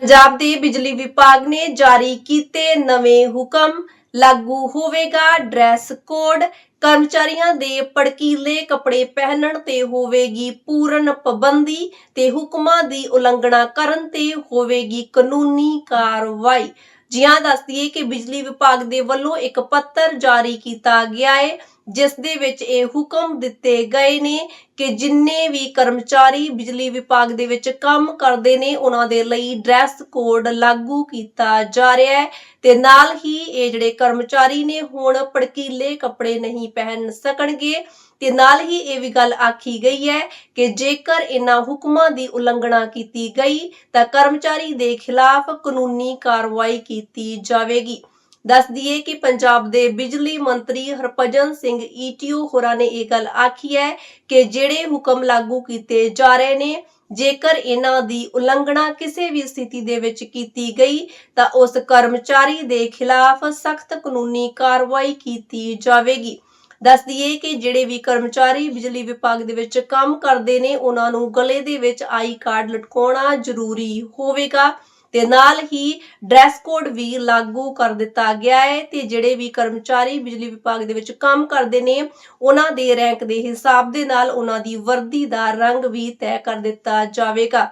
ਪੰਜਾਬ ਦੇ ਬਿਜਲੀ ਵਿਭਾਗ ਨੇ ਜਾਰੀ ਕੀਤੇ ਨਵੇਂ ਹੁਕਮ। ਲਾਗੂ ਹੋਵੇਗਾ ਡਰੈਸ ਕੋਡ। ਕਰਮਚਾਰੀਆਂ ਦੇ ਪੜਕੀਲੇ ਕੱਪੜੇ ਪਹਿਨਣ ਤੇ ਹੋਵੇਗੀ ਪੂਰਨ ਪਾਬੰਦੀ ਤੇ ਹੁਕਮਾਂ ਦੀ ਉਲੰਘਣਾ ਕਰਨ ਤੇ ਹੋਵੇਗੀ ਕਾਨੂੰਨੀ ਕਾਰਵਾਈ। ਜਿਹਾਂ ਦੱਸਦੀ ਕਿ ਬਿਜਲੀ ਵਿਭਾਗ ਦੇ ਵੱਲੋਂ ਇੱਕ ਪੱਤਰ ਜਾਰੀ ਕੀਤਾ ਗਿਆ ਹੈ ਜਿਸ ਦੇ ਵਿੱਚ ਇਹ ਹੁਕਮ ਦਿੱਤੇ ਗਏ ਨੇ ਕਿ ਜਿੰਨੇ ਵੀ ਕਰਮਚਾਰੀ ਬਿਜਲੀ ਵਿਭਾਗ ਦੇ ਵਿੱਚ ਕੰਮ ਕਰਦੇ ਨੇ, ਉਹਨਾਂ ਦੇ ਲਈ ਡਰੈਸ ਕੋਡ ਲਾਗੂ ਕੀਤਾ ਜਾ ਰਿਹਾ ਹੈ ਤੇ ਨਾਲ ਹੀ ਇਹ ਜਿਹੜੇ ਕਰਮਚਾਰੀ ਨੇ, ਹੁਣ ਪੜਕੀਲੇ ਕੱਪੜੇ ਨਹੀਂ ਪਹਿਨ ਸਕਣਗੇ। ਤੇ ਨਾਲ ਹੀ ਇਹ ਵੀ ਗੱਲ ਆਖੀ ਗਈ ਹੈ ਕਿ ਜੇਕਰ ਇਹਨਾਂ ਹੁਕਮਾਂ ਦੀ ਉਲੰਘਣਾ ਕੀਤੀ ਗਈ, ਤਾਂ ਕਰਮਚਾਰੀ ਦੇ ਖਿਲਾਫ ਕਾਨੂੰਨੀ ਕਾਰਵਾਈ ਕੀਤੀ ਜਾਵੇਗੀ। ਦੱਸ ਦਈਏ ਕਿ ਪੰਜਾਬ ਦੇ ਬਿਜਲੀ ਮੰਤਰੀ ਹਰਭਜਨ ਸਿੰਘ ਈਟੀਓ ਹੋਰਾਂ ਨੇ ਇਹ ਗੱਲ ਆਖੀ ਹੈ ਕਿ ਜਿਹੜੇ ਹੁਕਮ ਲਾਗੂ ਕੀਤੇ ਜਾ ਰਹੇ ਨੇ, ਜੇਕਰ ਇਹਨਾਂ ਦੀ ਉਲੰਘਣਾ ਕਿਸੇ ਵੀ ਸਥਿਤੀ ਦੇ ਵਿੱਚ ਕੀਤੀ ਗਈ, ਤਾਂ ਉਸ ਕਰਮਚਾਰੀ ਦੇ ਖਿਲਾਫ ਸਖਤ ਕਾਨੂੰਨੀ ਕਾਰਵਾਈ ਕੀਤੀ ਜਾਵੇਗੀ। ਦੱਸ ਦਈਏ ਕਿ ਜਿਹੜੇ ਵੀ ਕਰਮਚਾਰੀ ਬਿਜਲੀ ਵਿਭਾਗ ਦੇ ਵਿੱਚ ਕੰਮ ਕਰਦੇ ਨੇ, ਉਹਨਾਂ ਨੂੰ ਗਲੇ ਦੇ ਵਿੱਚ ਆਈ ਕਾਰਡ ਲਟਕਾਉਣਾ ਜ਼ਰੂਰੀ ਹੋਵੇਗਾ ਤੇ ਨਾਲ ਹੀ ਡਰੈਸ ਕੋਡ ਵੀ ਲਾਗੂ ਕਰ ਦਿੱਤਾ ਗਿਆ ਹੈ ਤੇ ਜਿਹੜੇ ਵੀ ਕਰਮਚਾਰੀ ਬਿਜਲੀ ਵਿਭਾਗ ਦੇ ਵਿੱਚ ਕੰਮ ਕਰਦੇ ਨੇ, ਉਹਨਾਂ ਦੇ ਰੈਂਕ ਦੇ ਹਿਸਾਬ ਦੇ ਨਾਲ ਉਹਨਾਂ ਦੀ ਵਰਦੀ ਦਾ ਰੰਗ ਵੀ ਤੈਅ ਕਰ ਦਿੱਤਾ ਜਾਵੇਗਾ।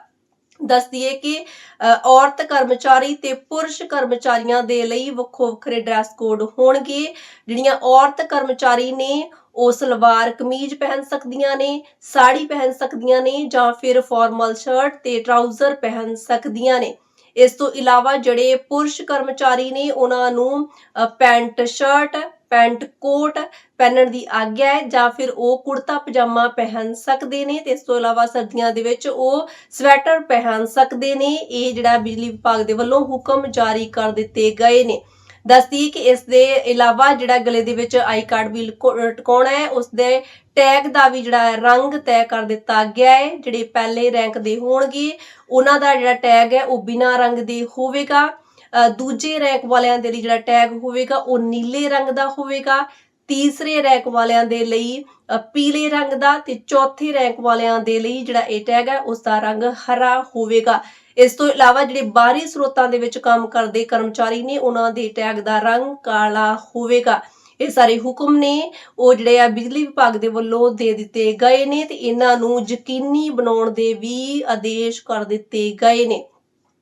ਦੱਸ ਦਈਏ ਕਿ ਔਰਤ ਕਰਮਚਾਰੀ ਤੇ ਪੁਰਸ਼ ਕਰਮਚਾਰੀਆਂ ਦੇ ਲਈ ਵੱਖੋ ਵੱਖਰੇ ਡਰੈਸ ਕੋਡ ਹੋਣਗੇ। ਜਿਹੜੀਆਂ ਔਰਤ ਕਰਮਚਾਰੀ ਨੇ, ਉਹ ਸਲਵਾਰ ਕਮੀਜ਼ ਪਹਿਨ ਸਕਦੀਆਂ ਨੇ, ਸਾੜੀ ਪਹਿਨ ਸਕਦੀਆਂ ਨੇ ਜਾਂ ਫਿਰ ਫਾਰਮਲ ਸ਼ਰਟ ਤੇ ਟਰਾਊਜ਼ਰ ਪਹਿਨ ਸਕਦੀਆਂ ਨੇ। ਇਸ ਤੋਂ ਇਲਾਵਾ ਜਿਹੜੇ ਪੁਰਸ਼ ਕਰਮਚਾਰੀ ਨੇ, ਉਹਨਾਂ ਨੂੰ ਪੈਂਟ ਸ਼ਰਟ ਪੈਂਟ ਕੋਟ ਪਹਿਨਣ ਦੀ ਆਗਿਆ ਹੈ ਜਾਂ ਫਿਰ ਉਹ ਕੁੜਤਾ ਪਜਾਮਾ ਪਹਿਨ ਸਕਦੇ ਨੇ ਤੇ ਇਸ ਤੋਂ ਇਲਾਵਾ ਸਰਦੀਆਂ ਦੇ ਵਿੱਚ ਉਹ ਸਵੈਟਰ ਪਹਿਨ ਸਕਦੇ ਨੇ। ਇਹ ਜਿਹੜਾ ਬਿਜਲੀ ਵਿਭਾਗ ਦੇ ਵੱਲੋਂ ਹੁਕਮ ਜਾਰੀ ਕਰ ਦਿੱਤੇ ਗਏ ਨੇ। ਦੱਸਦੀ ਕਿ ਇਸ ਦੇ ਇਲਾਵਾ ਜਿਹੜਾ ਗਲੇ ਦੇ ਵਿੱਚ ਆਈ ਕਾਰਡ ਵੀ ਲਕੋ- ਟਿਕਾਉਣਾ ਹੈ, ਉਸ ਦੇ ਟੈਗ ਦਾ ਵੀ ਜਿਹੜਾ ਰੰਗ ਤੈਅ ਕਰ ਦਿੱਤਾ ਗਿਆ ਹੈ, ਜਿਹੜੇ ਪਹਿਲੇ ਰੈਂਕ ਦੇ ਹੋਣਗੇ, ਉਹਨਾਂ ਦਾ ਜਿਹੜਾ ਟੈਗ ਹੈ ਉਹ ਬਿਨਾਂ ਰੰਗ ਦੇ ਹੋਵੇਗਾ। ਦੂਜੇ ਰੈਂਕ ਵਾਲਿਆਂ ਦੇ ਲਈ ਜਿਹੜਾ ਟੈਗ ਹੋਵੇਗਾ, ਉਹ ਨੀਲੇ ਰੰਗ ਦਾ ਹੋਵੇਗਾ। ਤੀਸਰੇ ਰੈਂਕ ਵਾਲਿਆਂ ਦੇ ਲਈ ਪੀਲੇ ਰੰਗ ਦਾ ਤੇ ਚੌਥੇ ਰੈਂਕ ਵਾਲਿਆਂ ਦੇ ਲਈ ਜਿਹੜਾ ਇਹ ਟੈਗ ਹੈ, ਉਸ ਦਾ ਰੰਗ ਹਰਾ ਹੋਵੇਗਾ। ਇਸ ਤੋਂ ਇਲਾਵਾ ਜਿਹੜੇ ਬਾਹਰੀ ਸਰੋਤਾਂ ਦੇ ਵਿੱਚ ਕੰਮ ਕਰਦੇ ਕਰਮਚਾਰੀ ਨੇ, ਉਹਨਾਂ ਦੇ ਟੈਗ ਦਾ ਰੰਗ ਕਾਲਾ ਹੋਵੇਗਾ। ਇਹ ਸਾਰੇ ਹੁਕਮ ਨੇ, ਉਹ ਜਿਹੜੇ ਆ ਬਿਜਲੀ ਵਿਭਾਗ ਦੇ ਵੱਲੋਂ ਦੇ ਦਿੱਤੇ ਗਏ ਨੇ ਤੇ ਇਹਨਾਂ ਨੂੰ ਯਕੀਨੀ ਬਣਾਉਣ ਦੇ ਵੀ ਆਦੇਸ਼ ਕਰ ਦਿੱਤੇ ਗਏ ਨੇ।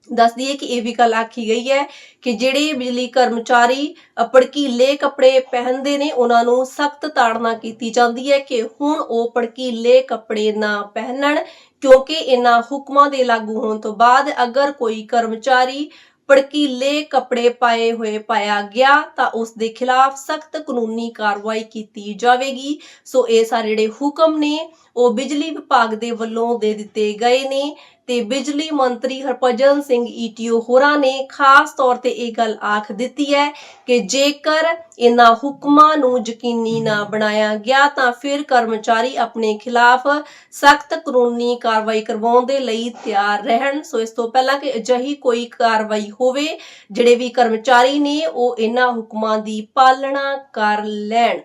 ਦੱਸ ਦਈਏ ਕਿ ਇਹ ਵੀ ਗੱਲ ਆਖੀ ਗਈ ਹੈ ਕਿ ਜਿਹੜੇ ਬਿਜਲੀ ਕਰਮਚਾਰੀ ਅ, ਭੜਕੀਲੇ ਕੱਪੜੇ ਪਹਿਨਦੇ ਨੇ ਉਹਨਾਂ ਨੂੰ ਸਖਤ ਤਾੜਨਾ ਕੀਤੀ ਜਾਂਦੀ ਹੈ ਕਿ ਹੁਣ ਉਹ ਭੜਕੀਲੇ ਕੱਪੜੇ ਨਾ ਪਹਿਨਣ ਕਿਉਂਕਿ ਇਹਨਾਂ ਹੁਕਮਾਂ ਦੇ ਲਾਗੂ ਹੋਣ ਤੋਂ ਬਾਅਦ ਅਗਰ ਕੋਈ ਕਰਮਚਾਰੀ ਭੜਕੀਲੇ ਕੱਪੜੇ ਪਾਏ ਹੋਏ ਪਾਇਆ ਗਿਆ ਤਾਂ ਉਸ ਦੇ ਖਿਲਾਫ ਸਖਤ ਕਾਨੂੰਨੀ ਕਾਰਵਾਈ ਕੀਤੀ ਜਾਵੇਗੀ। ਸੋ ਇਹ ਸਾਰੇ ਜਿਹੜੇ ਹੁਕਮ ਨੇ ਉਹ ਬਿਜਲੀ ਵਿਭਾਗ ਦੇ ਵੱਲੋਂ ਦੇ ਦਿੱਤੇ ਗਏ ਨੇ। ਤੇ ਬਿਜਲੀ ਮੰਤਰੀ ਹਰਭਜਨ ਸਿੰਘ ਈਟੀਓ ਹੋਰਾਂ ਨੇ ਖਾਸ ਤੌਰ ਤੇ ਇਹ ਗੱਲ ਆਖ ਦਿੱਤੀ ਹੈ ਕਿ ਜੇਕਰ ਇਹਨਾਂ ਹੁਕਮਾਂ ਨੂੰ ਯਕੀਨੀ ਨਾ ਬਣਾਇਆ ਗਿਆ ਤਾਂ ਫਿਰ ਕਰਮਚਾਰੀ ਆਪਣੇ ਖਿਲਾਫ ਸਖਤ ਕਾਨੂੰਨੀ ਕਾਰਵਾਈ ਕਰਵਾਉਣ ਦੇ ਲਈ ਤਿਆਰ ਰਹਿਣ। ਸੋ ਇਸ ਤੋਂ ਪਹਿਲਾਂ ਕਿ ਅਜਿਹੀ ਕੋਈ ਕਾਰਵਾਈ ਹੋਵੇ, ਜਿਹੜੇ ਵੀ ਕਰਮਚਾਰੀ ਨੇ ਉਹ ਇਹਨਾਂ ਹੁਕਮਾਂ ਦੀ ਪਾਲਣਾ ਕਰ ਲੈਣ।